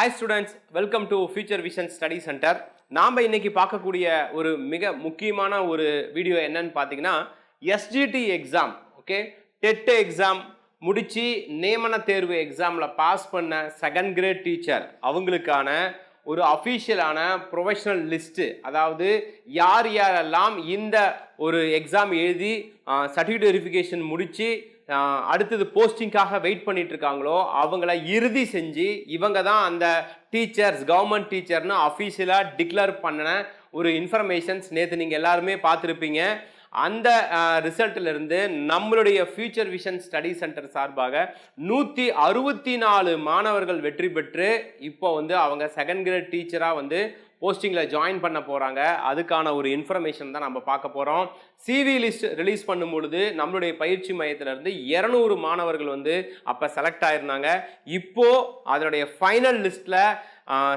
Hi students welcome to Future Vision Study Centre நாம் இன்றைக்கி பார்க்கக்கூடிய ஒரு மிக முக்கியமான ஒரு வீடியோ என்னன்னு பார்த்தீங்கன்னா SGT exam okay TET exam முடித்து நியமன தேர்வு எக்ஸாமில் பாஸ் பண்ண செகண்ட் கிரேட் டீச்சர் அவங்களுக்கான ஒரு அஃபீஷியலான ப்ரொஃபஷனல் லிஸ்ட்டு அதாவது யார் யாரெல்லாம் இந்த ஒரு எக்ஸாம் எழுதி சர்டிஃபிகேட் வெரிஃபிகேஷன் முடித்து அடுத்தது போஸ்டிங்காக வெயிட் பண்ணிட்டு இருக்காங்களோ அவங்கள இறுதி செஞ்சு இவங்க தான் அந்த டீச்சர்ஸ் கவர்மெண்ட் டீச்சர்னு அஃபீஷியலாக டிக்ளேர் பண்ணின ஒரு இன்ஃபர்மேஷன்ஸ் நேற்று நீங்கள் எல்லாருமே பார்த்துருப்பீங்க. அந்த ரிசல்ட்டிலிருந்து நம்மளுடைய ஃபியூச்சர் விஷன் ஸ்டடி சென்டர் சார்பாக நூற்றி அறுபத்தி நாலு மாணவர்கள் வெற்றி பெற்று இப்போ வந்து அவங்க செகண்ட் கிரேட் டீச்சராக வந்து போஸ்டிங்கில் ஜாயின் பண்ண போகிறாங்க அதுக்கான ஒரு இன்ஃபர்மேஷன் தான் நம்ம பார்க்க போகிறோம் சிவி லிஸ்ட் ரிலீஸ் பண்ணும் பொழுது நம்மளுடைய பயிற்சி மையத்திலேருந்து இரநூறு மாணவர்கள் வந்து அப்போ செலக்ட் ஆயிருந்தாங்க. இப்போது அதனுடைய ஃபைனல் லிஸ்ட்டில்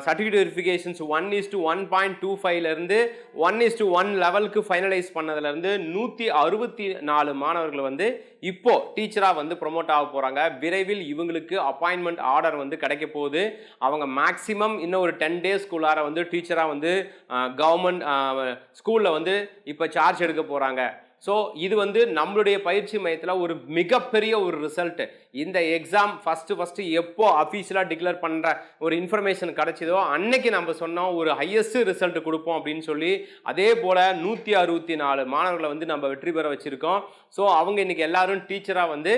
certificate verifications one is to one point two ஃபைவ்லேருந்து ஒன் இஸ் டு ஒன் லெவலுக்கு ஃபைனலைஸ் பண்ணதுலேருந்து நூற்றி அறுபத்தி நாலு மாணவர்கள் வந்து இப்போ டீச்சராக வந்து ப்ரொமோட் ஆக போகிறாங்க விரைவில் இவங்களுக்கு அப்பாயின்மெண்ட் ஆர்டர் வந்து கிடைக்க போகுது. அவங்க மேக்ஸிமம் இன்னும் ஒரு டென் டேஸ்க்குள்ளார வந்து டீச்சராக வந்து கவர்மெண்ட் ஸ்கூலில் வந்து இப்போ சார்ஜ் எடுக்க போகிறாங்க ஸோ இது வந்து நம்மளுடைய பயிற்சி மையத்தில் ஒரு மிகப்பெரிய ஒரு ரிசல்ட்டு இந்த எக்ஸாம் ஃபஸ்ட்டு ஃபஸ்ட்டு எப்போ அஃபீஷியலாக டிக்ளேர் பண்ணுற ஒரு இன்ஃபர்மேஷன் கிடைச்சதோ அன்னைக்கு நம்ம சொன்னோம் ஒரு ஹையஸ்ட் ரிசல்ட் கொடுப்போம் அப்படின்னு சொல்லி அதே போல் நூற்றி அறுபத்தி நாலு மாணவர்களை வந்து நம்ம வெற்றி பெற வச்சுருக்கோம். ஸோ அவங்க இன்னைக்கு எல்லாரும் டீச்சராக வந்து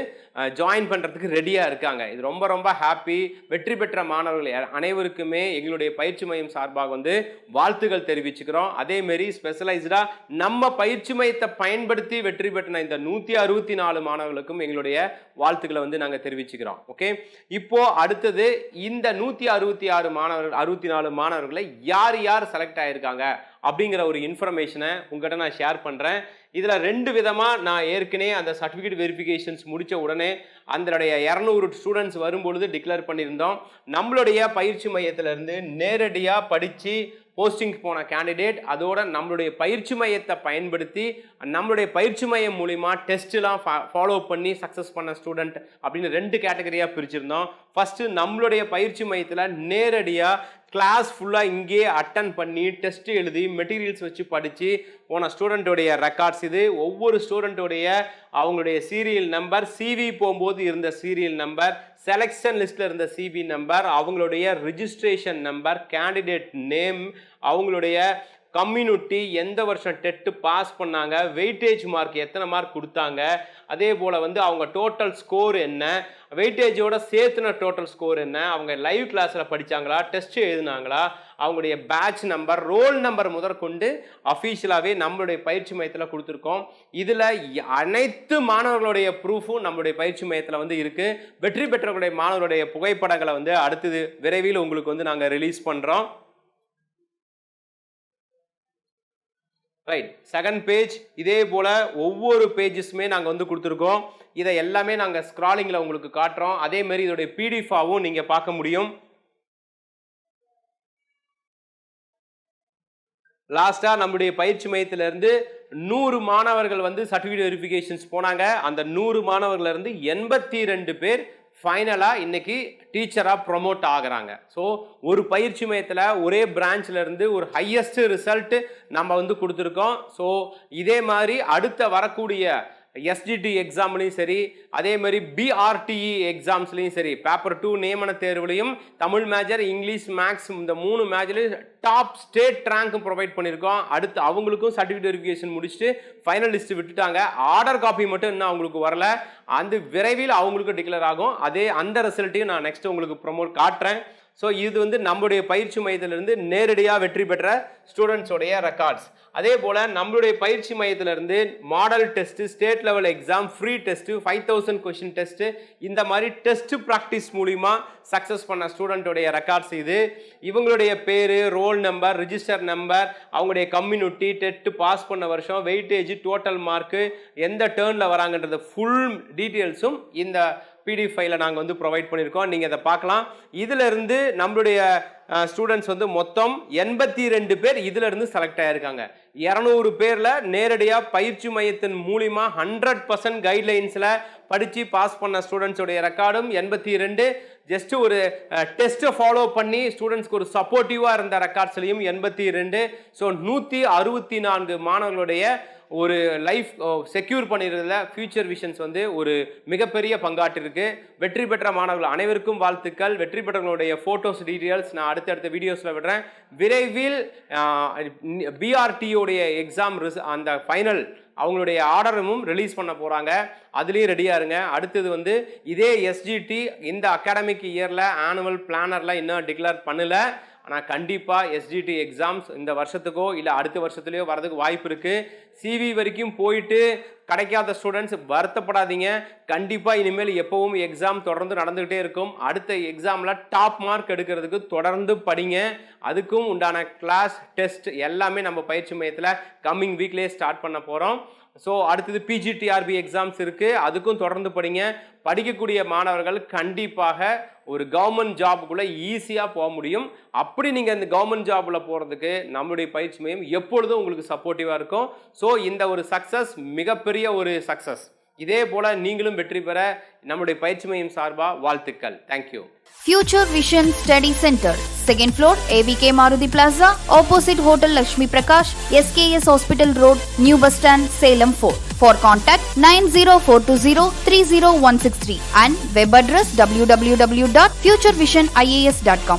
ஜாயின் பண்ணுறதுக்கு ரெடியாக இருக்காங்க. இது ரொம்ப ரொம்ப ஹாப்பி வெற்றி பெற்ற மாணவர்கள் அனைவருக்குமே எங்களுடைய பயிற்சி மையம் சார்பாக வந்து வாழ்த்துகள் தெரிவிச்சுக்கிறோம். அதேமாரி ஸ்பெஷலைஸ்டாக நம்ம பயிற்சி மையத்தை பயன்படுத்தி வெற்றி பெற்ற இந்த நூற்றி அறுபத்தி நாலு மாணவர்களுக்கும் எங்களுடைய வாழ்த்துக்களை வந்து நாங்கள் தெரிவிச்சுக்கிறோம் ஓகே இப்போ அடுத்தது இந்த நூற்றி அறுபத்தி ஆறு மாணவர்கள் அறுபத்தி நாலு மாணவர்களை யார் யார் செலக்ட் ஆகியிருக்காங்க அப்படிங்கிற ஒரு இன்ஃபர்மேஷனை உங்கள்கிட்ட நான் ஷேர் பண்ணுறேன் இதில் ரெண்டு விதமாக நான் ஏற்கனவே அந்த சர்டிஃபிகேட் வெரிஃபிகேஷன்ஸ் முடித்த உடனே அதனுடைய இரநூறு ஸ்டூடெண்ட்ஸ் வரும்பொழுது டிக்ளேர் பண்ணியிருந்தோம். நம்மளுடைய பயிற்சி மையத்திலேருந்து நேரடியாக படித்து போஸ்டிங் போன கேண்டிடேட் அதோட நம்மளுடைய பயிற்சி மையத்தை பயன்படுத்தி நம்மளுடைய பயிற்சி மையம் மூலிமா டெஸ்ட்லாம் ஃபாலோ பண்ணி சக்ஸஸ் பண்ண ஸ்டூடெண்ட் அப்படின்னு ரெண்டு கேட்டகரியாக பிரிச்சிருந்தோம். ஃபஸ்ட்டு நம்மளுடைய பயிற்சி மையத்தில் நேரடியாக கிளாஸ் ஃபுல்லாக இங்கேயே அட்டன் பண்ணி டெஸ்ட் எழுதி மெட்டீரியல்ஸ் வச்சு படித்து போன ஸ்டூடெண்ட்டுடைய ரெக்கார்ட்ஸ் இது. ஒவ்வொரு ஸ்டூடெண்ட்டோடைய அவங்களுடைய சீரியல் நம்பர் சிவி போகும்போது இருந்த சீரியல் நம்பர் செலெக்ஷன் லிஸ்ட்டில் இருந்த சிவி நம்பர் அவங்களுடைய ரிஜிஸ்ட்ரேஷன் நம்பர் கேண்டிடேட் நேம் அவங்களுடைய கம்யூனிட்டி எந்த வருஷம் டெட்டு பாஸ் பண்ணாங்க வெயிட்டேஜ் மார்க் எத்தனை மார்க் கொடுத்தாங்க அதே போல் வந்து அவங்க டோட்டல் ஸ்கோர் என்ன வெயிட்டேஜோட சேர்த்துன டோட்டல் ஸ்கோர் என்ன அவங்க லைவ் கிளாஸில் படித்தாங்களா டெஸ்ட் எழுதினாங்களா அவங்களுடைய பேட்ச் நம்பர் ரோல் நம்பர் முதற்கொண்டு அஃபீஷியலாகவே நம்மளுடைய பயிற்சி மையத்தில் கொடுத்துருக்கோம். இதில் அனைத்து மாணவர்களுடைய ப்ரூஃபும் நம்மளுடைய பயிற்சி மையத்தில் வந்து இருக்குது வெற்றி பெற்றவர்களுடைய மாணவர்களுடைய புகைப்படங்களை வந்து அடுத்தது விரைவில் உங்களுக்கு வந்து நாங்கள் ரிலீஸ் பண்ணுறோம் ரைட் செகண்ட் பேஜ் இதே போல் ஒவ்வொரு பேஜஸுமே நாங்கள் வந்து கொடுத்துருக்கோம். இதை எல்லாமே நாங்கள் ஸ்க்ராலிங்கில் உங்களுக்கு காட்டுறோம். அதேமாரி இதோடைய பிடிஎஃபாகவும் நீங்கள் பார்க்க முடியும். லாஸ்ட்டாக நம்முடைய பயிற்சி மையத்திலேருந்து நூறு மாணவர்கள் வந்து சர்டிஃபிகேட் வெரிஃபிகேஷன்ஸ் போனாங்க. அந்த நூறு மாணவர்கள்லேருந்து எண்பத்தி ரெண்டு பேர் ஃபைனலாக இன்றைக்கி டீச்சராக ப்ரொமோட் ஆகுறாங்க. ஸோ ஒரு பயிற்சி மையத்தில் ஒரே இருந்து ஒரு ஹையஸ்ட் ரிசல்ட்டு நம்ம வந்து கொடுத்துருக்கோம். ஸோ இதே மாதிரி அடுத்த வரக்கூடிய எஸ்டிடி எக்ஸாம்லையும் சரி அதே மாதிரி பிஆர்டிஇ எக்ஸாம்ஸ்லையும் சரி பேப்பர் டூ நியமன தேர்வுலையும் தமிழ் மேஜர் இங்கிலீஷ் மேக்ஸ் இந்த மூணு மேஜர்லையும் டாப் ஸ்டேட் ரேங்க்கும் ப்ரொவைட் பண்ணியிருக்கோம். அடுத்து அவங்களுக்கும் சர்டிஃபிகேட் வெரிஃபிகேஷன் முடிச்சுட்டு ஃபைனல் லிஸ்ட் விட்டுட்டாங்க. ஆர்டர் காப்பி மட்டும் இன்னும் அவங்களுக்கு வரல. அந்த விரைவில் அவங்களுக்கு டிக்ளேர் ஆகும். அதே அந்த ரிசல்ட்டையும் நான் நெக்ஸ்ட் உங்களுக்கு ப்ரொமோட் காட்டுறேன். ஸோ இது வந்து நம்மளுடைய பயிற்சி மையத்திலிருந்து நேரடியாக வெற்றி பெற்ற ஸ்டூடெண்ட்ஸோடைய ரெக்கார்ட்ஸ் அதே போல் நம்மளுடைய பயிற்சி மையத்திலிருந்து model test state level exam free test five thousand question test இந்த மாதிரி டெஸ்ட்டு ப்ராக்டிஸ் மூலிமா சக்ஸஸ் பண்ண ஸ்டூடெண்ட்டோடைய ரெக்கார்ட்ஸ் இது. இவங்களுடைய பேர் ரோல் நம்பர் ரிஜிஸ்டர் நம்பர் அவங்களுடைய கம்யூனிட்டி டெட்டு பாஸ் பண்ண வருஷம் வெயிட்டேஜ் டோட்டல் மார்க்கு எந்த டேர்னில் வராங்கன்றது ஃபுல் டீட்டெயில்ஸும் இந்த பிடிஎஃப் ஃபைலை நாங்கள் வந்து ப்ரொவைட் பண்ணியிருக்கோம் நீங்கள் அதை பார்க்கலாம். இதிலிருந்து நம்மளுடைய ஸ்டூடெண்ட்ஸ் வந்து மொத்தம் எண்பத்தி ரெண்டு பேர் இதிலிருந்து செலக்ட் ஆகிருக்காங்க இரநூறு பேரில் நேரடியாக பயிற்சி மையத்தின் மூலிமா ஹண்ட்ரட் பர்சன்ட் கைட்லைன்ஸில் படித்து பாஸ் பண்ண ஸ்டூடெண்ட்ஸுடைய ரெக்கார்டும் எண்பத்தி ரெண்டு ஜஸ்ட் ஒரு டெஸ்ட்டை ஃபாலோ பண்ணி ஸ்டூடெண்ட்ஸ்க்கு ஒரு சப்போர்ட்டிவாக இருந்த ரெக்கார்ட்ஸ்லையும் எண்பத்தி ரெண்டு ஸோ நூற்றி அறுபத்தி நான்கு மாணவர்களுடைய ஒரு லைஃப் செக்யூர் பண்ணிடுறதுல ஃபியூச்சர் விஷன்ஸ் வந்து ஒரு மிகப்பெரிய பங்காற்றிருக்கு. வெற்றி பெற்ற மாணவர்கள் அனைவருக்கும் வாழ்த்துக்கள். வெற்றி பெற்றவங்களுடைய ஃபோட்டோஸ் டீட்டெயில்ஸ் நான் அடுத்தடுத்த வீடியோஸில் விடுறேன். விரைவில் பிஆர்டியோடைய எக்ஸாம் அந்த ஃபைனல் அவங்களுடைய ஆர்டரும் ரிலீஸ் பண்ண போகிறாங்க அதுலேயும் ரெடியாக இருங்க. அடுத்தது வந்து இதே எஸ்ஜிடி இந்த அகாடமிக் இயரில் ஆனுவல் பிளானர்லாம் இன்னும் டிக்ளேர் பண்ணல. ஆனால் கண்டிப்பாக எஸ்ஜிடி எக்ஸாம்ஸ் இந்த வருஷத்துக்கோ இல்லை அடுத்த வருஷத்துலையோ வரதுக்கு வாய்ப்பு இருக்குது சிவி வரைக்கும் போயிட்டு கிடைக்காத ஸ்டூடெண்ட்ஸ் வருத்தப்படாதீங்க. கண்டிப்பாக இனிமேல் எப்பவும் எக்ஸாம் தொடர்ந்து நடந்துக்கிட்டே இருக்கும். அடுத்த எக்ஸாமில் டாப் மார்க் எடுக்கிறதுக்கு தொடர்ந்து படிங்க. அதுக்கும் உண்டான கிளாஸ் டெஸ்ட் எல்லாமே நம்ம பயிற்சி மையத்தில் கம்மிங் வீக்லேயே ஸ்டார்ட் பண்ண போகிறோம் ஸோ அடுத்தது பிஜிடிஆர்பி எக்ஸாம்ஸ் இருக்குது அதுக்கும் தொடர்ந்து படிங்க. படிக்கக்கூடிய மாணவர்கள் கண்டிப்பாக ஒரு கவர்மெண்ட் ஜாபுக்குள்ளே ஈஸியாக போக முடியும். அப்படி நீங்கள் இந்த கவர்மெண்ட் ஜாபில் போகிறதுக்கு நம்மளுடைய பயிற்சி மையம் எப்பொழுதும் உங்களுக்கு சப்போர்ட்டிவாக இருக்கும். ஸோ இந்த ஒரு சக்ஸஸ் மிகப்பெரிய ஒரு சக்ஸஸ் இதே போல நீங்களும் வெற்றி பெற நம்முடைய பயிற்சி மையம் சார்பா வாழ்த்துக்கள் thank you Future Vision Study Centre second floor AVK Maruti Plaza opposite hotel Lakshmi Prakash SKS hospital road new bus stand Salem for for contact nine zero four two zero three zero one six three and web address W W W dot Future Vision IAS dot com